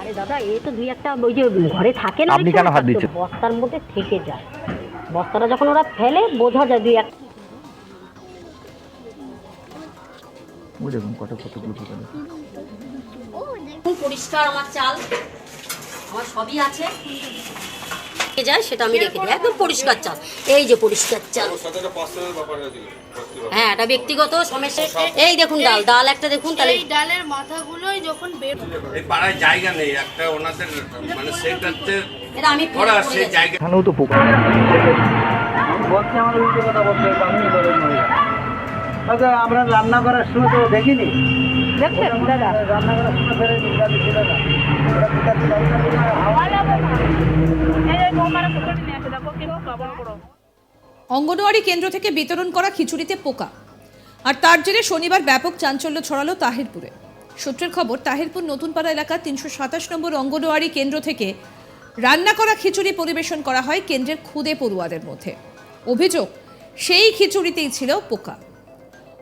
আরে দাদা এ তো দুই একটা ওই যে ঘরে থাকে না আপনি কেন হাত দিচ্ছেন? বস্তার মধ্যে থেকে যায় বস্তাটা যখন ওরা ফেলে বোঝা যায় দুই এক ওই দেখুন কত কতগুলো। খুব পরিষ্কার আমার চাল আমার সবই আছে কে যায় সেটা আমি রেখে দিই। একদম পরিষ্কার চাল। এই যে পরিষ্কার চাল। হ্যাঁ এটা ব্যক্তিগত সমস্যা। এই দেখুন ডাল। ডাল একটা দেখুন তাহলে এই ডালের মাথাগুলোই যখন বের এই পাড়ায় জায়গা নেই। একটা ওনাদের মানে সেন্টারতে এটা আমি করা করে সেই জায়গা এখানেও তো পোকা। বলছে আমার উল্টো কথা বলছে আমি বলেন মহিলা। আচ্ছা আমরা রান্না করার সময় তো দেখিনি। দেখছেন দাদা। রান্না করার সময় ফেরে গাড়ি ছিল না ওরা কোথা থেকে রান্না করে হাওয়া অঙ্গনওয়াড়ি কেন্দ্র থেকে বিতরণ করা খিচুড়িতে পোকা। আর তার জেরে শনিবার ব্যাপক চাঞ্চল্য ছড়ালো তাহিরপুরে। সূত্রের খবর, তাহিরপুর নতুনপাড়া এলাকার তিনশো সাতাশ নম্বর অঙ্গনওয়াড়ি কেন্দ্র থেকে রান্না করা খিচুড়ি পরিবেশন করা হয় কেন্দ্রের খুদে পড়ুয়াদের মধ্যে। অভিযোগ, সেই খিচুড়িতেই ছিল পোকা।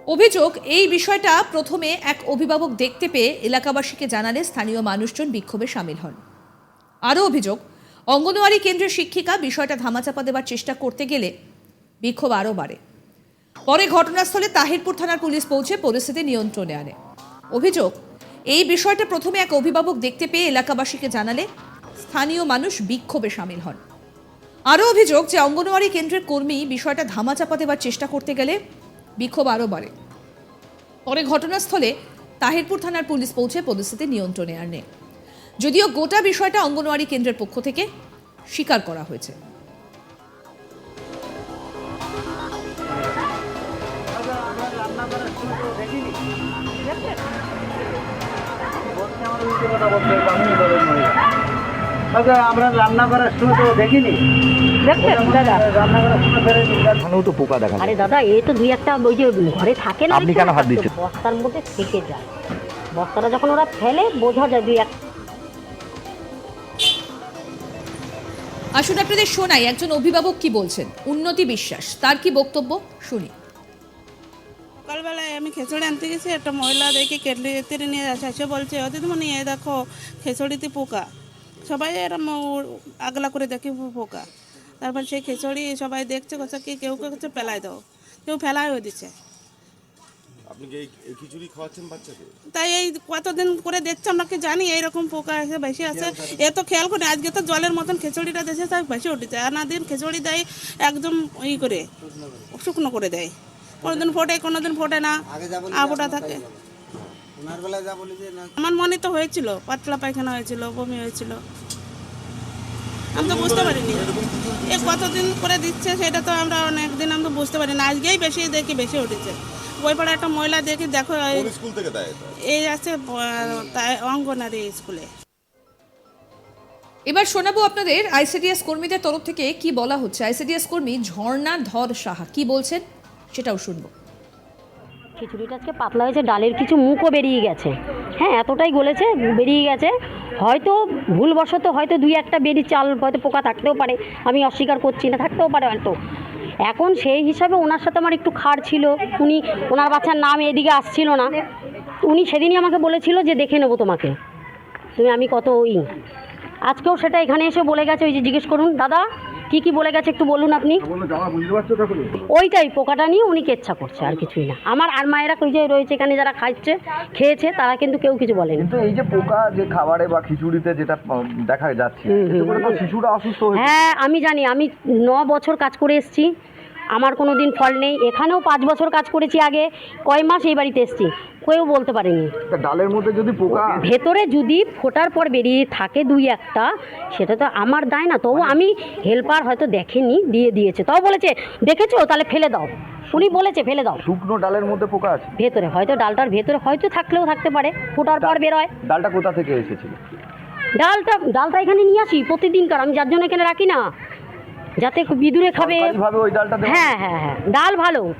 অভিযোগ, এই বিষয়টা প্রথমে এক অভিভাবক দেখতে পেয়ে এলাকাবাসীকে জানালে স্থানীয় মানুষজন বিক্ষোভে সামিল হন। আরও অভিযোগ অঙ্গনওয়াড়ি কেন্দ্রের শিক্ষিকা বিষয়টা ধামাচাপা দেওয়ার চেষ্টা করতে গেলে বিক্ষোভ আরও বাড়ে। পরে ঘটনাস্থলে তাহিরপুর থানার পুলিশ পৌঁছে পরিস্থিতি নিয়ন্ত্রণে আনে। অভিযোগ, এই বিষয়টা প্রথমে এক অভিভাবক দেখতে পেয়ে এলাকাবাসীকে জানালে স্থানীয় মানুষ বিক্ষোভে সামিল হন। আরও অভিযোগ যে অঙ্গনওয়াড়ি কেন্দ্রের কর্মী বিষয়টা ধামাচাপা দেওয়ার চেষ্টা করতে গেলে বিক্ষোভ আরও বাড়ে। পরে ঘটনাস্থলে তাহিরপুর থানার পুলিশ পৌঁছে পরিস্থিতি নিয়ন্ত্রণে আনে। যদিও গোটা বিষয়টা অঙ্গনওয়াড়ি কেন্দ্রের পক্ষ থেকে স্বীকার করা হয়েছে। আমরা রান্না করার সময় তো দেখিনি দাদা এখানেও তো পোকা দেখা আরে দাদা এ তো দুই একটা ওই যে ঘরে থাকে না আপনি কেন হাত দিচ্ছেন? বস্তার মধ্যে থেকে যায়। বস্তাটা যখন ওরা ফেলে বোঝা যায় দুই এক আসুন আপনাদের শোনাই, একজন অভিভাবক কি বলছেন? উন্নতি বিশ্বাস, তার কি বক্তব্য? শুনি। সকালবেলায় আমি খেচড়ি আনতে গেছি, একটা মহিলা দেখে কেটলি তেরে নিয়ে আসে এসে বলছে অতি তুমি নিয়ে দেখো, খেচড়িতে পোকা। সবাই এরম আগলা করে দেখি পোকা। তারপর সেই খেচড়ি সবাই দেখছে কথা কি, কেউ কেউ ফেলাই দাও, কেউ ফেলাইও দিচ্ছে। আপনি কি এই- খিচুড়ি খাওয়াচ্ছেন বাচ্চাকে? তাই এই কতদিন করে দেখছি আমরা কি জানি এইরকম পোকা এসে বেশি আছে এ তো খেয়াল করি আজকে তো জলের মতন খেচড়িটা দেশে তাই বেশি উঠেছে। আর না দিন খেচড়ি দেয় একদম ই করে শুকনো করে দেয়। কোনোদিন ফোটে কোনোদিন ফোটে না। আবুটা থাকে। আমার মনে তো হয়েছিল পাতলা পায়খানা হয়েছিল বমি হয়েছিল। আমি তো বুঝতে পারিনি। এ কতদিন করে দিচ্ছে সেটা তো আমরা অনেকদিন আমি তো বুঝতে পারি না আজকেই বেশি দেখি বেশি উঠেছে। ওই পাড়ে একটা মহিলা দেখি দেখো স্কুল থেকে দেয় এই আছে অঙ্গনারী স্কুলে। এবার শোনাবো আপনাদের আইসিডিএস কর্মীদের তরফ থেকে কি বলা হচ্ছে। আইসিডিএস কর্মী ঝর্ণা ধর সাহা কি বলছেন? সেটাও শুনব। খিচুড়িটা আজকে পাতলা হয়েছে ডালের কিছু মুখও বেরিয়ে গেছে। হ্যাঁ এতটাই গলেছে বেরিয়ে গেছে। হয়তো ভুলবশত হয়তো দুই একটা বেরিয়ে চাল হয়তো পোকা থাকতেও পারে আমি অস্বীকার করছি না থাকতেও পারে হয়তো। এখন সেই হিসাবে ওনার সাথে আমার একটু খাড় ছিল। উনি, ওনার বাচ্চার নাম এদিকে আসছিল না। উনি সেদিনই আমাকে বলেছিল যে দেখে নেব তোমাকে। তুমি, আমি কত ওই আজকেও সেটা এখানে এসে বলে গেছে, ওই যে জিজ্ঞেস করুন, দাদা কি কি বলে গেছে একটু বলুন আপনি? ওইটাই পোকাটা নিয়ে উনি কেচ্ছা করছে আর কিছুই না। আমার আর মায়েরা ওই যে রয়েছে এখানে যারা খাচ্ছে খেয়েছে তারা কিন্তু কেউ কিছু বলেনি। কিন্তু এই যে পোকা যে খাবারে বা খিচুড়িতে যেটা দেখা যাচ্ছে শিশুরা অসুস্থ হ্যাঁ আমি জানি আমি ন বছর কাজ করে এসেছি আমার কোনো দিন ফল নেই। এখানেও পাঁচ বছর কাজ করেছি আগে। কয় মাস এই বাড়িতে এসেছি? কেউ বলতে পারেনি। ডালের মধ্যে যদি পোকা ভেতরে যদি ফোটার পর বেরিয়ে থাকে দুই একটা সেটা তো আমার দায় না। তবু আমি হেল্পার হয়তো দেখেনি দিয়ে দিয়েছে। তাও বলেছে দেখেছ? তাহলে ফেলে দাও। উনি বলেছে ফেলে দাও। শুকনো ডালের মধ্যে পোকা আছে? ভেতরে হয়তো ডালটার ভেতরে হয়তো থাকলেও থাকতে পারে। ফোটার পর বেরোয়। ডালটা কোথা থেকে এসেছিল? ডালটা ডালটা এখানে নিয়ে আসি প্রতিদিনকার। আমি যার জন্য এখানে রাখি না। যাতে বিদুরে খাবে। হ্যাঁ হ্যাঁ হ্যাঁ। ডাল ভালো।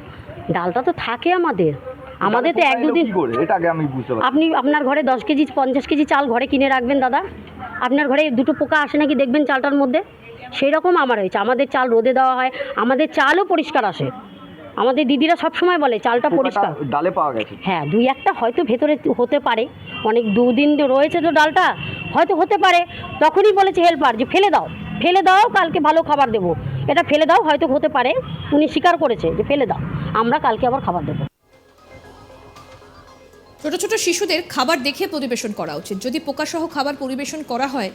ডালটা তো থাকে আমাদের। আমাদের তো এক দুদিন আপনি আপনার ঘরে দশ কেজি পঞ্চাশ কেজি চাল ঘরে কিনে রাখবেন দাদা। আপনার ঘরে দুটো পোকা আসে নাকি দেখবেন চালটার মধ্যে? সেই রকম আমার হয়েছে। আমাদের চাল রোদে দেওয়া হয়। আমাদের চালও পরিষ্কার আসে। আমাদের দিদিরা সব সময় বলে চালটা পরিষ্কার। ডালে পাওয়া গেছে। হ্যাঁ দুই একটা হয়তো ভেতরে হতে পারে। অনেক দুদিন রয়েছে তো ডালটা। হয়তো হতে পারে। তখনই বলেছে হেল্পার যে ফেলে দাও। ফেলে দাও, কালকে ভালো খাবার দেবো। এটা ফেলে দাও, হয়তো হতে পারে। উনি স্বীকার করেছে যে ফেলে দাও। আমরা কালকে আবার খাবার দেবো। ছোট ছোট শিশুদের খাবার দেখে পরিবেশন করা উচিত। যদি পোকাসহ খাবার পরিবেশন করা হয়,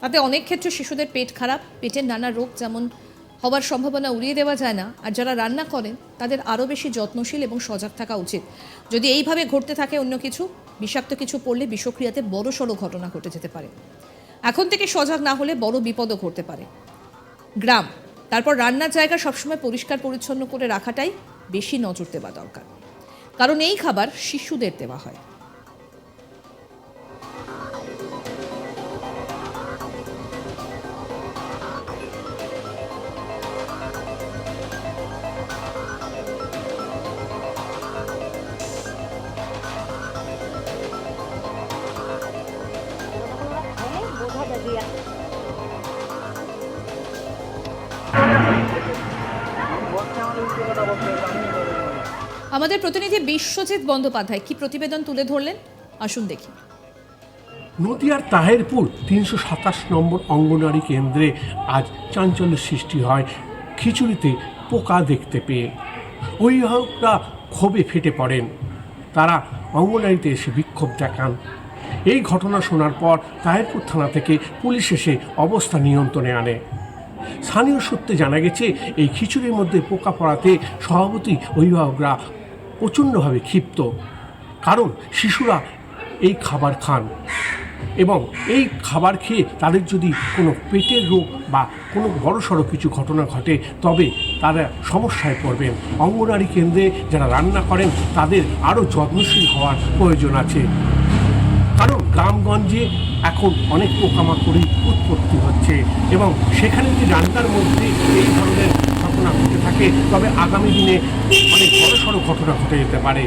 তাতে অনেক ক্ষেত্রে শিশুদের পেট খারাপ, পেটের নানা রোগ যেমন হবার সম্ভাবনা উড়িয়ে দেওয়া যায় না, আর যারা রান্না করেন, তাদের আরও বেশি যত্নশীল এবং সজাগ থাকা উচিত। যদি এইভাবে ঘটতে থাকে অন্য কিছু, বিষাক্ত কিছু পড়লে বিষক্রিয়াতে বড় সড়ো ঘটনা ঘটে যেতে পারে। এখন থেকে সজাগ না হলে বড় বিপদও ঘটতে পারে। গ্রাম, তারপর রান্নার জায়গা সবসময় পরিষ্কার পরিচ্ছন্ন করে রাখাটাই বেশি নজর দেওয়া দরকার। কারণ এই খাবার শিশুদের দেওয়া হয়। আমাদের প্রতিনিধি বিশ্বজিৎ বন্দ্যোপাধ্যায় কি প্রতিবেদন তুলে ধরলেন? আসুন দেখি। নদিয়ার তাহেরপুর তিনশো সাতাশ নম্বর অঙ্গনওয়াড়ি কেন্দ্রে আজ চাঞ্চল্যের সৃষ্টি হয়। খিচুড়িতে পোকা দেখতে পেয়ে। অভিভাবকরা ক্ষোভে ফেটে পড়েন। তারা অঙ্গনওয়াড়িতে এসে বিক্ষোভ দেখান। এই ঘটনা শোনার পর তাহেরপুর থানা থেকে পুলিশ এসে অবস্থা নিয়ন্ত্রণে আনে। স্থানীয় সূত্রে জানা গেছে, এই খিচুড়ির মধ্যে পোকা পড়াতে সভাপতি, অভিভাবকরা প্রচণ্ডভাবে ক্ষিপ্ত। কারণ শিশুরা এই খাবার খান এবং এই খাবার খেয়ে তাদের যদি কোনো পেটের রোগ বা কোনো বড়সড় কিছু ঘটনা ঘটে, তবে তারা সমস্যায় পড়বেন। অঙ্গনারী কেন্দ্রে যারা রান্না করেন, তাদের আরও যত্নশীল হওয়ার প্রয়োজন আছে। কারণ গ্রামগঞ্জে এখন অনেক পোকামাকড়ি উৎপত্তি হচ্ছে এবং সেখানে যদি রান্নার মধ্যে এই ধরনের ঘটনা ঘটে থাকে, তবে আগামী দিনে অনেক বড়সড় ঘটনা ঘটে যেতে পারে।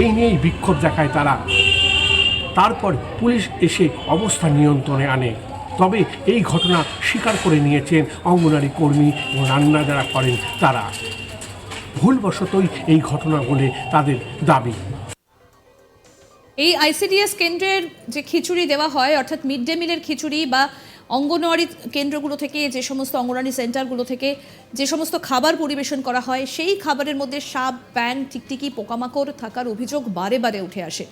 এই নিয়েই বিক্ষোভ দেখায় তারা। তারপর পুলিশ এসে অবস্থা নিয়ন্ত্রণে আনে। তবে এই ঘটনা স্বীকার করে নিয়েছেন অঙ্গনারী কর্মী ও রান্না যারা করেন তারা। ভুলবশতই এই ঘটনা বলে তাদের দাবি। এই আইসিডিএস কেন্দ্রের যে খিচুড়ি দেওয়া হয়, অর্থাৎ মিড ডে মিলের খিচুড়ি বা অঙ্গনওয়াড়ি কেন্দ্রগুলো থেকে, যে সমস্ত অঙ্গনওয়াড়ি সেন্টারগুলো থেকে যে সমস্ত খাবার পরিবেশন করা হয়, সেই খাবারের মধ্যে সাপ, প্যান, টিকটিকি, পোকামাকড় থাকার অভিযোগ বারে বারে উঠে আসে।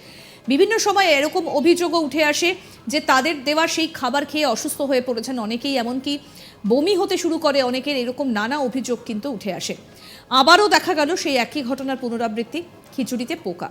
বিভিন্ন সময় এরকম অভিযোগও উঠে আসে যে তাদের দেওয়া সেই খাবার খেয়ে অসুস্থ হয়ে পড়েছেন অনেকেই, এমনকি বমি হতে শুরু করে অনেকের এরকম নানা অভিযোগ কিন্তু উঠে আসে। আবারও দেখা গেল সেই একই ঘটনার পুনরাবৃত্তি, খিচুড়িতে পোকা।